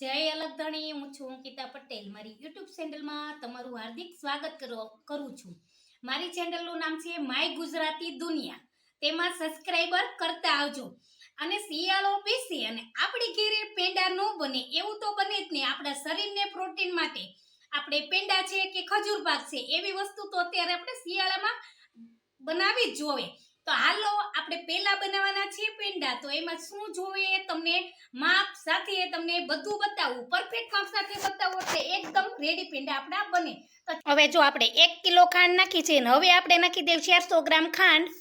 જય અલગધણી હું છું અંકિતા પટેલ. મારી યુટ્યુબ ચેનલમાં તમારું હાર્દિક સ્વાગત કરો- છું. મારી ચેનલનું નામ છે માય ગુજરાતી દુનિયા. તેમાં સબસ્ક્રાઈબર કરતા આવજો. અને શિયાળો પીસી અને આપણી ઘેરે પેંડા ન બને, એવું તો બને જ નહીં. આપણા શરીરને પ્રોટીન માટે. આપણે પેંડા છે કે ખજૂર પાક છે, એવી વસ્તુ તો અત્યારે આપણે શિયાળામાં બનાવી જ જોવે. તો હાલો, આપણે પહેલા બનાવવાના છે પેંડા. તો એમાં શું જોઈએ તમને? માપ સાથે તમને બધું બતાવું. પરફેક્ટ માપ સાથે બતાવું એટલે એકદમ રેડી પેંડા આપણા બને. તો હવે જો આપણે એક કિલો ખાંડ નાખી છે ને, હવે આપણે નાખી દેવું ચારસો ગ્રામ ખાંડ.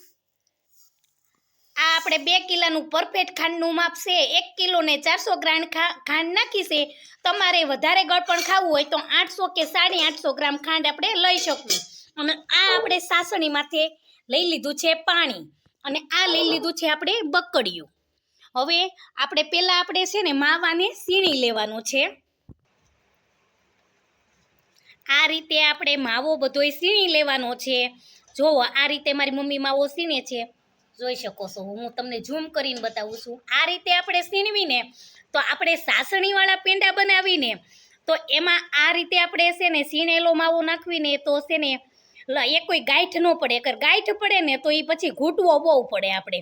આ આપણે બે કિલોનું પરફેક્ટ ખાંડનું માપ છે. એક કિલો ને ચારસો ગ્રામ ખાંડ નાખી છે. તમારે વધારે ગળપણ ખાવું હોય તો આઠસો કે સાડી આઠસો ગ્રામ ખાંડ આપણે લઈ શકવું અને આ આપણે સાસણી માથે લઈ લીધું છે પાણી અને આ લઈ લીધું છે આપણે બકડિયું હવે આપણે પહેલાં આપણે છે ને માવાને સીણી લેવાનો છે. આ રીતે આપણે માવો બધોય સીણી લેવાનો છે. જોવો, આ રીતે મારી મમ્મી માવો સીણે છે. જોઈ શકો છો, હું તમને ઝૂમ કરીને બતાવું છું. આ રીતે આપણે સીણવીને તો આપણે સાસણીવાળા પેંડા બનાવીને તો એમાં આ રીતે આપણે છે ને સીણેલો માવો નાખવીને તો છે ને એ કોઈ ગાંઠ ન પડે. એકર ગાંઠ પડે ને તો એ પછી ઘૂંટવો બહુ પડે આપણે.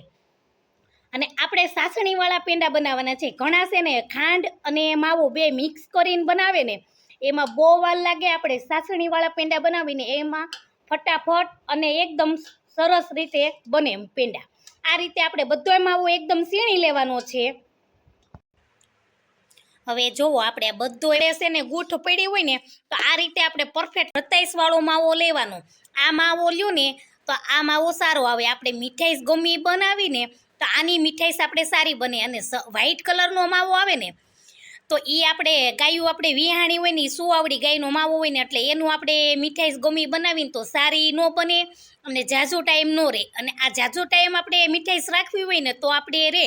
અને આપણે સાસણીવાળા પેંડા બનાવવાના છે. ઘણા છે ને ખાંડ અને માવો બે મિક્સ કરીને બનાવે ને, એમાં બહુ વાર લાગે આપણે સાસણીવાળા પેંડા બનાવીને, એમાં ફટાફટ અને એકદમ સરસ રીતે બને પેંડા. આ રીતે આપણે બધોય માવો એકદમ સીણી લેવાનો છે. હવે જોવો, આપણે આ બધો રહેશે ને ગૂંઠ પડી હોય ને, તો આ રીતે આપણે પરફેક્ટ સત્તાઈસ વાળો માવો લેવાનો. આ માવો લ્યો ને, તો આ માવો સારો આવે. આપણે મીઠાઈસ ગમી બનાવીને, તો આની મીઠાઈસ આપણે સારી બને. અને વ્હાઈટ કલરનો માવો આવે ને, તો એ આપણે ગાયું આપણે વિહાણી હોય ને, ઈ સુવાવડી ગાયનો માવો હોય ને, એટલે એનું આપણે મીઠાઈસ ગમી બનાવીને, તો સારી ન બને અને ઝાઝો ટાઈમ ન રહે અને આ ઝાઝો ટાઈમ આપણે મીઠાઈસ રાખવી હોય ને, તો આપણે રહે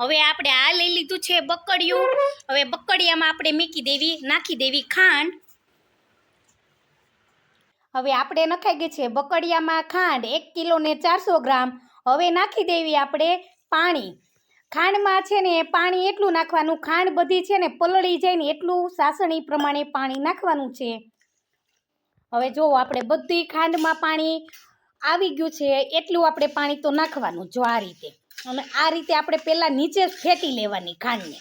હવે આપણે આ લઈ લીધું છે બકડિયું. હવે બકડિયામાં આપણે મીકી દેવી, નાખી દેવી ખાંડ. હવે આપણે નખાઈ ગઈ છે બકડિયામાં ખાંડ એક કિલો ને ચારસો ગ્રામ. હવે નાખી દેવી આપણે પાણી. ખાંડમાં છે ને પાણી એટલું નાખવાનું, ખાંડ બધી છે ને પલળી જાય ને એટલું સાસણી પ્રમાણે પાણી નાખવાનું છે. હવે જો આપણે બધી ખાંડમાં પાણી આવી ગયું છે, એટલું આપણે પાણી તો નાખવાનું જો આ રીતે. અને આ રીતે આપણે પહેલાં નીચે જ ફેટી લેવાની ખાંડને.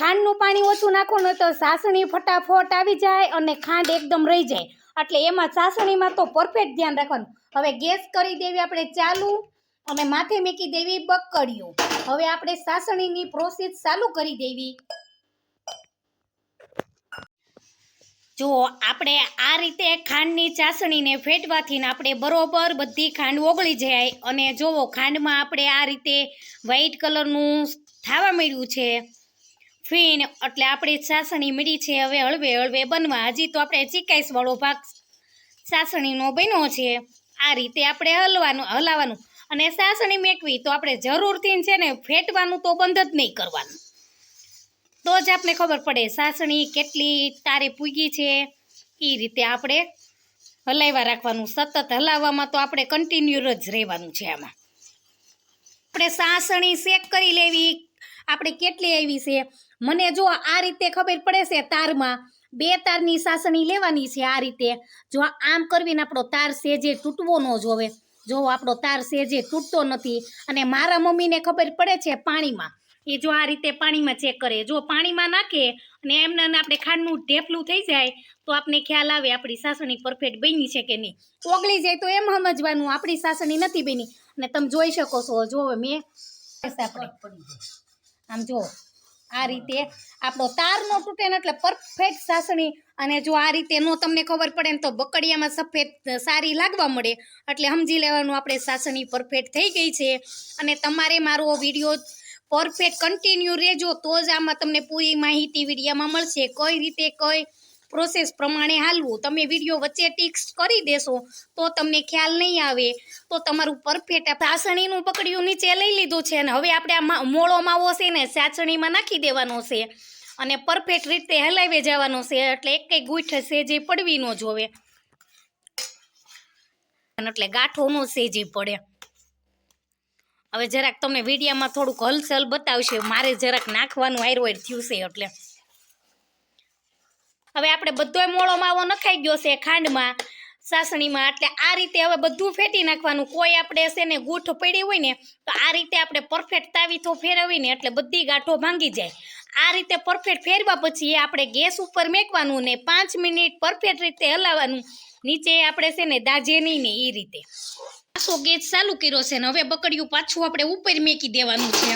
ખાંડનું પાણી ઓછું નાખો ને તો સાસણી ફટાફટ આવી જાય અને ખાંડ એકદમ રહી જાય. એટલે એમાં સાસણીમાં તો પરફેક્ટ ધ્યાન રાખવાનું. હવે ગેસ કરી દેવી આપણે ચાલુ અને માથે મૂકી દેવી બકડિયું હવે આપણે સાસણીની પ્રોસેસ ચાલુ કરી દેવી. જો આપણે આ રીતે ખાંડની ચાસણીને ફેટવાથી આપણે બરોબર બધી ખાંડ ઓગળી જાય અને જોવો, ખાંડમાં આપણે આ રીતે વ્હાઈટ કલરનું થાવા મળ્યું છે. ફીણ, એટલે આપણે ચાસણી મળી છે હવે હળવે હળવે બનવા. હજી તો આપણે ચીકાઈસવાળો ભાગ ચાસણીનો બન્યો છે. આ રીતે આપણે હલવાનું, હલાવવાનું અને ચાસણી મેકવી તો આપણે જરૂરથી છે ને ફેટવાનું તો બંધ જ નહીં કરવાનું. તો જ આપણે ખબર પડે સાસણી કેટલી તારે પૂગી છે. એ રીતે આપણે હલાવવા રાખવાનું, સતત હલાવવામાં તો આપણે કન્ટિન્યુ જ રહેવાનું છે આમાં. આપણે સાસણી શેક કરી લેવી, આપણે કેટલી આવી છે. મને જો આ રીતે ખબર પડે છે તારમાં, બે તારની સાસણી લેવાની છે આ રીતે. જો આમ કરવીને આપણો તાર સેજે તૂટવો ન જોવે, જો આપણો તાર સેજે તૂટતો નથી. અને મારા મમ્મીને ખબર પડે છે પાણીમાં એ જો આ રીતે પાણીમાં ચેક કરે. જો પાણીમાં નાખે અને એમને આપણે ખાંડનું ઢેફલું થઈ જાય, તો આપણે ખ્યાલ આવે આપણી સાસણી પરફેક્ટ બની છે કે નહીં. ઓગળી જાય તો એમ સમજવાનું, આપણી સાસણી નથી બની. અને તમે જોઈ શકો છો, જો મેં આમ જો, આ રીતે આપણો તાર નો તૂટે ને એટલે પરફેક્ટ સાસણી. અને જો આ રીતે નો તમને ખબર પડે ને તો બકડિયામાં સફેદ, સારી લાગવા મળે. એટલે સમજી લેવાનું, આપણે સાસણી પરફેક્ટ થઈ ગઈ છે. અને તમારે મારો વીડિયો પરફેક્ટ કન્ટિન્યુ રહેજો, તો જ આમાં તમને પૂરી માહિતી વિડીયામાં મળશે. કઈ રીતે કઈ પ્રોસેસ પ્રમાણે હાલવું, તમે વીડિયો વચ્ચે ટિક્સ કરી દેશો, તો તમને ખ્યાલ નહીં આવે. તો તમારું પરફેક્ટ સાસણીનું પકડ્યું નીચે લઈ લીધું છે અને હવે આપણે આ મોળો માવો છે ને સાચણીમાં નાખી દેવાનો છે અને પરફેક્ટ રીતે હલાવી જવાનો છે, એટલે એક કંઈ ગૂંઠ છે જે પડવી ન જોવે. એટલે ગાંઠો નો સેજી પડે. હવે જરાક તમને વિડીયામાં થોડુંક હલચલ બતાવશે, મારે જરાક નાખવાનું આયરવાયર થયું છે એટલે. હવે આપણે બધોય મોળો માવો નખાઈ ગયો છે ખાંડમાં, સાસણીમાં, એટલે આ રીતે હવે બધું ફેટી નાખવાનું. કોઈ આપણે છે ને ગૂંઠ પડી હોય ને, તો આ રીતે આપણે પરફેક્ટ તાવીથો ફેરવીને એટલે બધી ગાંઠો ભાંગી જાય. આ રીતે પરફેક્ટ ફેરવા પછી આપણે ગેસ ઉપર મેકવાનું ને પાંચ મિનિટ પરફેક્ટ રીતે હલાવવાનું. નીચે આપણે છે ને દાજે નહીં ને એ રીતે. પાછો ગેસ ચાલુ કર્યો છે ને હવે બકડિયું પાછું આપણે ઉપર મેકી દેવાનું છે.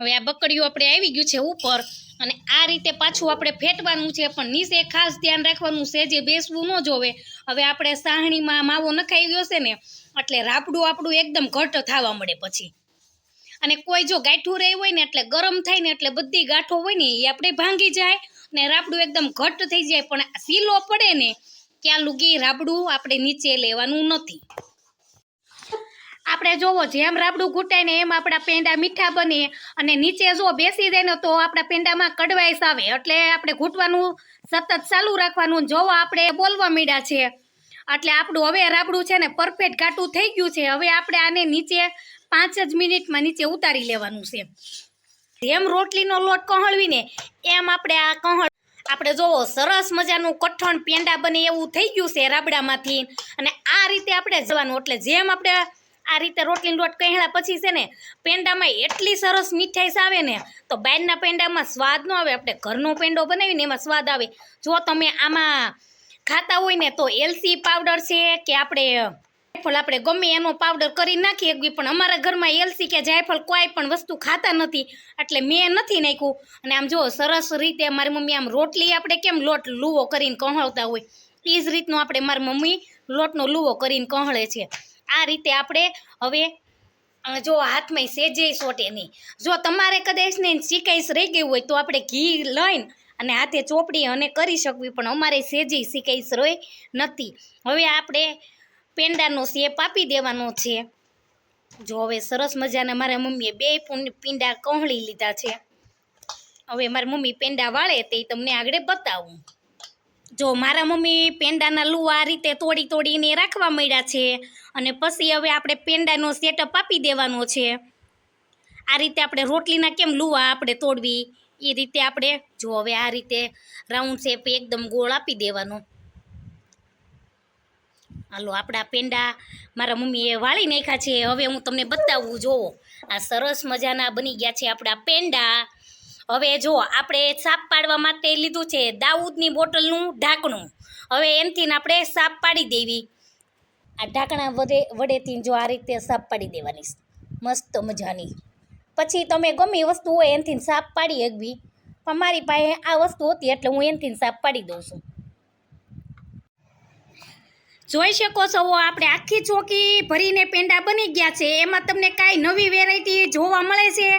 હવે આ બકડિયું આપણે આવી ગયું છે ઉપર અને આ રીતે પાછું આપણે ફેટવાનું છે, પણ નીચે ખાસ ધ્યાન રાખવાનું છે, જે બેસવું ન જોવે. હવે આપણે સાહણીમાં માવો નખાઈ ગયો છે ને, એટલે રાપડું આપણું એકદમ ઘટ થવા મળે પછી. અને કોઈ જો ગાંઠું રહી હોય ને, એટલે ગરમ થાય ને, એટલે બધી ગાંઠો હોય ને, એ આપણે ભાંગી જાય ને રાપડું એકદમ ઘટ થઈ જાય, પણ સીલો પડે ને ક્યાં લુગી રાબડું આપણે નીચે લેવાનું નથી. આપણે જોવો, જેમ રાબડું ઘૂંટાય ને એમ આપણા પેંડા મીઠા બને અને નીચે જો બેસી જાય ને તો આપણા પેંડામાં કડવાઈસ આવે. એટલે આપણે ઘૂંટવાનું સતત ચાલુ રાખવાનું. જોવો, આપણે બોલવા મીડ્યા છે. એટલે આપણું હવે રાબડું છે ને પરફેક્ટ ઘાટું થઈ ગયું છે. હવે આપણે આને નીચે પાંચ જ મિનિટમાં નીચે ઉતારી લેવાનું છે. જેમ રોટલીનો લોટ કહળવીને એમ આપણે આ કહળ આપણે જોવો, સરસ મજાનું કઠણ પેંડા બને એવું થઈ ગયું છે રાબડામાંથી. અને આ રીતે આપણે જવાનું. એટલે જેમ આપણે આ રીતે રોટલીનો લોટ કહેલા પછી છે ને પેંડામાં એટલી સરસ મીઠાઈસ આવે ને, તો બહારના પેંડામાં સ્વાદ ન આવે. આપણે ઘરનો પેંડો બનાવીને એમાં સ્વાદ આવે. જો તમે આમાં ખાતા હોય ને તો એલસી પાવડર છે કે આપણે જાયફળ આપણે ગમે એનો પાવડર કરી નાખી એકવી પણ અમારા ઘરમાં એલસી કે જાયફળ કોઈ પણ વસ્તુ ખાતા નથી, એટલે મેં નથી નાખ્યું. અને આમ જો સરસ રીતે મારી મમ્મી આમ રોટલી આપણે કેમ લોટ લુવો કરીને કહળતા હોય એ જ રીતનો આપણે મારી મમ્મી લોટનો લૂવો કરીને કહળે છે. આ રીતે આપણે હવે જો હાથમાં સેજે સોટે નહીં. જો તમારે કદાચ ને શીખાઈશ રહી ગયું હોય તો આપણે ઘી લઈને અને હાથે ચોપડી અને કરી શકવી, પણ અમારે સેજી શીખાઈશ રહી નથી. હવે આપણે પેંડાનો શેપ આપી દેવાનો છે. જો હવે સરસ મજાના મારા મમ્મીએ બે પીંડા કહળી લીધા છે. હવે મારી મમ્મી પેંડા વાળે તે તમને આગળ બતાવું. જો મારા મમ્મી પેંડાના લુવા રીતે તોડી તોડીને રાખવા માંડ્યા છે અને પછી હવે આપણે પેંડાનો સેટઅપ આપી દેવાનો છે. આ રીતે આપણે રોટલીના કેમ લુવા આપણે તોડવી? એ રીતે આપણે જો હવે આ રીતે રાઉન્ડ શેપ એકદમ ગોળ આપી દેવાનો. હાલો, આપણા પેંડા મારા મમ્મીએ વાળી નાખ્યા છે. હવે હું તમને બતાવું જોવો આ સરસ મજાના બની ગયા છે આપણા પેંડા. હવે જો આપણે સાપ પાડવા માટે લીધું છે દાઉદની બોટલનું ઢાંકણું. હવે એનથી આપણે સાપ પાડી દેવી. આ ઢાંકણા વડે વડેથી જો આ રીતે સાપ પાડી દેવાની. મસ્ત મજાની. પછી તમે ગમે વસ્તુ હોય એનથી સાપ પાડી શકવી પણ મારી પાસે આ વસ્તુ હતી એટલે હું એનથી સાપ પાડી દઉં છું. જોઈ શકો છો આપણે આખી ચોકી ભરીને પેંડા બની ગયા છે. એમાં તમને કાંઈ નવી વેરાયટી જોવા મળે છે?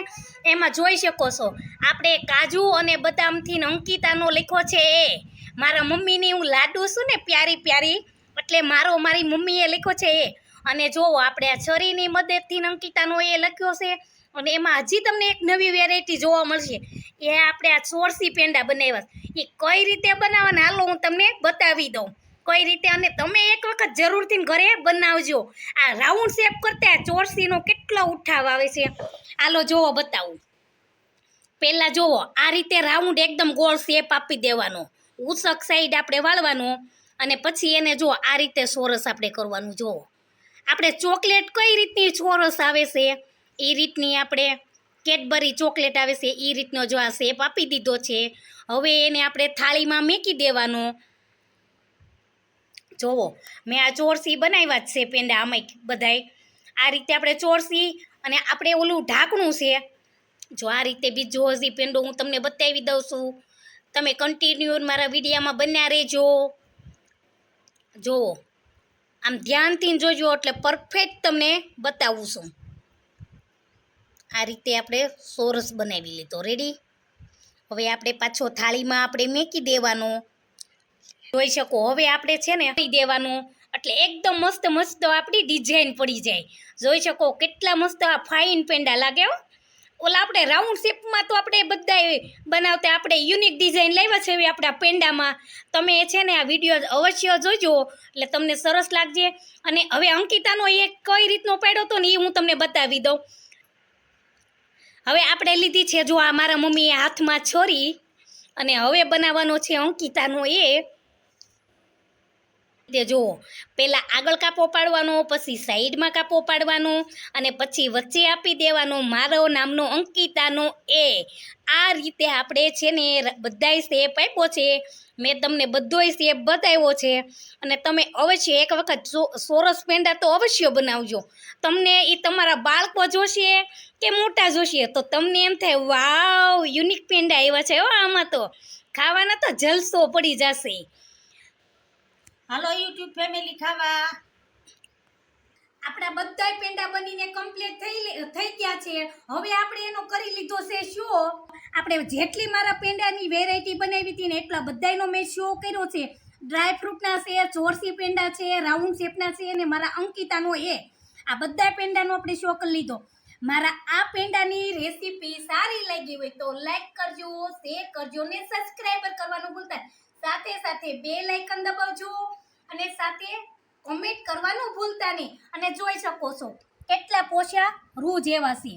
એમાં જોઈ શકો છો. આપણે કાજુ અને બદામથી અંકિતાનો લખ્યો છે એ. મારા મમ્મીની હું લાડુ છું ને પ્યારી પ્યારી, એટલે મારો મારી મમ્મીએ લખ્યો છે એ. અને જોવો આપણે આ છરીની મદદથી અંકિતાનો એ લખ્યો છે, અને એમાં હજી તમને એક નવી વેરાયટી જોવા મળશે. એ આપણે આ ચોરસી પેંડા બનાવ્યા એ કઈ રીતે બનાવવાના? હાલો હું તમને બતાવી દઉં. કઈ રીતે અને તમે એક વખત જરૂરથી ઘરે બનાવજો. આ રાઉન્ડ શેપ કરતા ચોરસીનો કેટલો ઉઠાવ આવે છે. હાલો જોવો બતાવું. પહેલાં જોવો, આ રીતે રાઉન્ડ એકદમ ગોળ શેપ આપી દેવાનો. ઉસક સાઈડ આપણે વાળવાનો અને પછી એને જો આ રીતે સોરસ આપણે કરવાનું, જોવો. આપણે ચોકલેટ કઈ રીતની ચોરસ આવે છે? એ રીતની આપણે કેડબરી ચોકલેટ આવે છે એ રીતનો જો આ શેપ આપી દીધો છે. હવે એને આપણે થાળીમાં મેકી દેવાનો. જોવો. મેં આ ચોરસી બનાવ્યા જ છે પેંડા આમાં બધાય. આ રીતે આપણે ચોરસી અને આપણે ઓલું ઢાંકણું છે. જો આ રીતે બીજો હજી પેંડો હું તમને બતાવી દઉં છું. તમે કન્ટિન્યુ મારા વિડીયામાં બન્યા રહેજો. જોવો. આમ ધ્યાનથી જોજો એટલે પરફેક્ટ તમને બતાવું છું. આ રીતે આપણે સોરસ બનાવી લીધો. રેડી હવે આપણે પાછો થાળીમાં આપણે મેકી દેવાનો. જોઈ શકો. હવે આપણે છે ને દેવાનું. એટલે એકદમ મસ્ત મસ્ત આપણી ડિઝાઇન પડી જાય. જોઈ શકો કેટલા મસ્ત આ ફાઇન પેંડા લાગે હો. ઓલા આપણે રાઉન્ડ શેપમાં તો આપણે બધા બનાવતા આપણે યુનિક ડિઝાઇન લાવ્યા છે આપણા પેંડામાં. તમે છે ને આ વીડિયો અવશ્ય જોજો. એટલે તમને સરસ લાગજે. અને હવે અંકિતાનો એ કઈ રીતનો પાડ્યો હતો ને એ હું તમને બતાવી દઉં. હવે આપણે લીધી છે જો આ મારા મમ્મીએ હાથમાં છોરી. અને હવે બનાવવાનો છે અંકિતાનો એ. તે જુઓ પહેલાં આગળ કાપો પાડવાનો, પછી સાઈડમાં કાપો પાડવાનો અને પછી વચ્ચે આપી દેવાનો મારો નામનો અંકિતાનો એ. આ રીતે આપણે છે ને બધાય સ્ટેપ આપ્યો છે. મેં તમને બધોય સ્ટેપ બતાવ્યો છે. અને તમે અવશ્ય એક વખત સોરસ પેંડા તો અવશ્ય બનાવજો. તમને એ તમારા બાળકો જોશે કે મોટા જોશે? તો તમને એમ થાય, વાવ યુનિક પેંડા આવ્યા છે હો આમાં તો. ખાવાના તો જલસો પડી જશે. હાલો યુટ્યુબ ફેમિલી, ખાવા. આપણા બધાય પેંડા બનીને કમ્પ્લીટ થઈ થઈ ગયા છે. હવે આપણે એનો કરી લીધો છે શો? આપણે જેટલી મારા પેંડાની વેરાયટી બનાવી હતી ને એટલા બધાયનો મેં શો કર્યો છે. ડ્રાય ફ્રૂટના છે ચોરસી પેંડા છે રાઉન્ડ શેપના છે અને મારા અંકિતાનો એ. આ બધા પેંડાનો આપણે શો કરી લીધો. મારા આ પેંડાની રેસીપી સારી લાગી હોય તો લાઈક કરજો શેર કરજો ને સબસ્ક્રાઈબર કરવાનું ભૂલતા. સાથે સાથે બે લાઇકન દબાવજો અને સાથે કોમેન્ટ કરવાનું ભૂલતા નહીં. અને જોઈ શકો છો, કેટલા પોષા રૂ જેવા છે.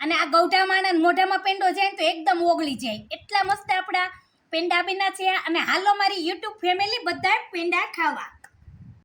અને આ ગૌઢા માણસ મોઢામાં પેંડો જાય તો એકદમ ઓગળી જાય. એટલા મસ્ત આપણા પેંડા બીના છે. અને હાલો મારી યુટ્યુબ ફેમિલી બધા પેંડા ખાવા.